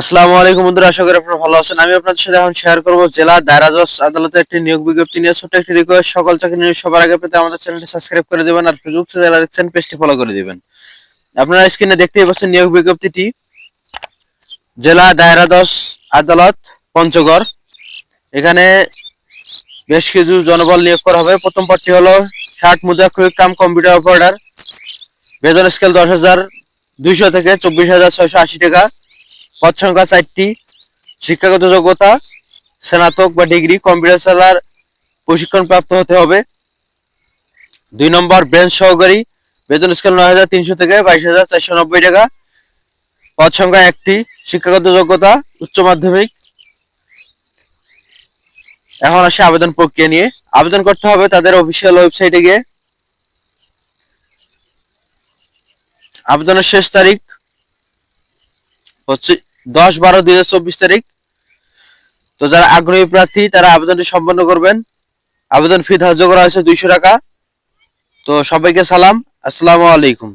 আসসালামু আলাইকুম বন্ধুরা, আশা করি আপনারা ভালো আছেন। আমি আপনাদের সাথে এখন শেয়ার করব জেলা দায়রা জজ আদালতে একটি নিয়োগ বিজ্ঞপ্তি নিয়ে ছোট্ট একটি রিকোয়েস্ট সকল চাকরি নিয়ে সবার আগে পেতে আমাদের চ্যানেলটি সাবস্ক্রাইব করে দিবেন আর ফেসবুক যারা দেখছেন পেজটি ফলো করে দিবেন। আপনারা স্ক্রিনে দেখতেই পাচ্ছেন নিয়োগ বিজ্ঞপ্তিটি। জেলা দায়রা আদালত, পঞ্চগড়। এখানে বেশ কিছু জনবল নিয়োগ করা হবে। প্রথম পদটি হলো ষাট মুদ্রাক্ষরিক কাম কম্পিউটার অপারেটর বেতন স্কেল দশ হাজার দুইশো থেকে চব্বিশ হাজার ছয়শো আশি টাকা। পদ সংখ্যা চারটি শিক্ষাগত যোগ্যতা, স্নাতক বা ডিগ্রি কম্পিউটার চালার প্রশিক্ষণ প্রাপ্ত হতে হবে। দুই নম্বর বেঞ্চ সহকারী, বেতন স্কেল নয় হাজার তিনশো থেকে বাইশ হাজার চারশো নব্বই টাকা। পদ সংখ্যা একটি, শিক্ষাগত যোগ্যতা, উচ্চ মাধ্যমিক। এখন আসে আবেদন প্রক্রিয়া নিয়ে। আবেদন করতে হবে তাদের অফিসিয়াল ওয়েবসাইটে গিয়ে। আবেদনের শেষ তারিখ হচ্ছে দশ বারো দুই চব্বিশ তারিখ। তো যারা আগ্রহী প্রার্থী, তারা আবেদনটি সম্পন্ন করবেন। আবেদন ফি ধার্য করা হয়েছে দুইশো টাকা। তো সবাইকে সালাম। আসসালামু আলাইকুম।